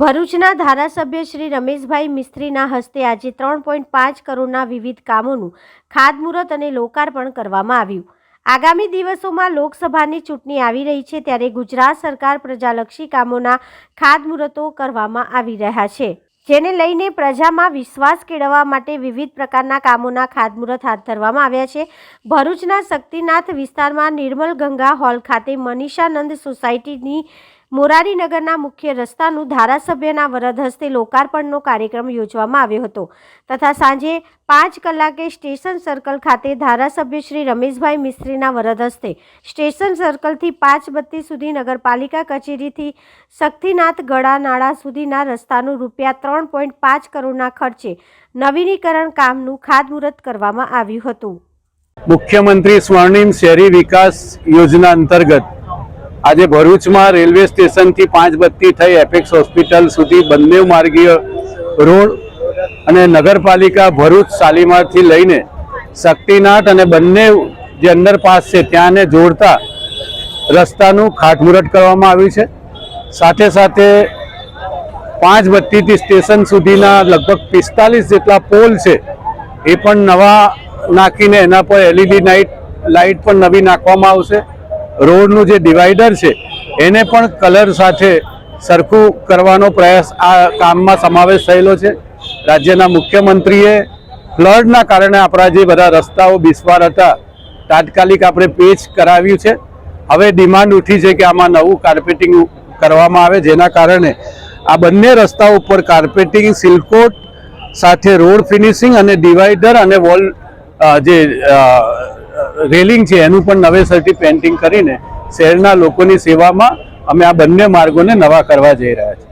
ભરૂચના ધારાસભ્ય શ્રી રમેશભાઈ મિસ્ત્રીના હસ્તે આજે ત્રણ પોઈન્ટ પાંચ કરોડના વિવિધ કામોનું ખાતમુહૂર્ત અને લોકાર્પણ કરવામાં આવ્યું. આગામી દિવસોમાં લોકસભાની ચૂંટણી આવી રહી છે ત્યારે ગુજરાત સરકાર પ્રજાલક્ષી કામોના ખાતમુહૂર્તો કરવામાં આવી રહ્યા છે, જેને લઈને પ્રજામાં વિશ્વાસ કેળવવા માટે વિવિધ પ્રકારના કામોના ખાતમુહૂર્ત હાથ ધરવામાં આવ્યા છે. ભરૂચના શક્તિનાથ વિસ્તારમાં નિર્મલ ગંગા હોલ ખાતે મનીષાનંદ સોસાયટીની મોરારીનગરના મુખ્ય રસ્તાનું ધારાસભ્યના વરદ હસ્તે લોકાર્પણનો કાર્યક્રમ યોજવામાં આવ્યો હતો. તથા સાંજે પાંચ કલાકે સ્ટેશન સર્કલ ખાતે ધારાસભ્ય શ્રી રમેશભાઈ મિસ્ત્રીના વરદ હસ્તે સ્ટેશન સર્કલથી પાંચ બત્તી સુધી નગરપાલિકા કચેરીથી શક્તિનાથ ગળાનાળા સુધીના રસ્તાનું રૂપિયા ત્રણ પોઈન્ટ પાંચ કરોડના ખર્ચે નવીનીકરણ કામનું ખાતમુહૂર્ત કરવામાં આવ્યું હતું. મુખ્યમંત્રી સ્વર્ણિમ શહેરી વિકાસ યોજના અંતર્ગત આજે ભરૂચમાં રેલવે સ્ટેશનથી પાંચ બત્તી થઈ એપેક્સ હોસ્પિટલ સુધી બંને માર્ગીય રોડ અને નગરપાલિકા ભરૂચ શાલીમારથી લઈને શક્તિનાથ અને બંને જે અંડરપાસ છે ત્યાંને જોડતા રસ્તાનું ખાટમુરટ કરવામાં આવ્યું છે. સાથે સાથે પાંચ બત્તીથી સ્ટેશન સુધીના લગભગ પિસ્તાલીસ જેટલા પોલ છે એ પણ નવા નાખીને એના પર એલઈડી નાઇટ, લાઇટ પણ નવી નાખવામાં આવશે. રોડનું જે ડિવાઈડર છે, એને પણ કલર સાથે સરખું કરવાનો પ્રયાસ આ કામમાં સમાવેશ થયેલો છે. રાજ્યના મુખ્યમંત્રીએ ફ્લડના કારણે આપણા જે બધા રસ્તાઓ બિસ્વાર હતા, તાત્કાલિક આપણે પેચ કરાવ્યું છે. હવે ડિમાન્ડ ઉઠી છે કે આમાં નવું કાર્પેટિંગ કરવામાં આવે, જેના કારણે આ બંને રસ્તા ઉપર કાર્પેટિંગ, સિલકોટ સાથે રોડ ફિનિશિંગ અને ડિવાઈડર અને વોલ જે રેલિંગ છે, એનું પણ નવેસરથી પેન્ટિંગ કરીને શહેરના લોકોની સેવામાં અમે આ બંને માર્ગોને નવા કરવા જઈ રહ્યા છીએ.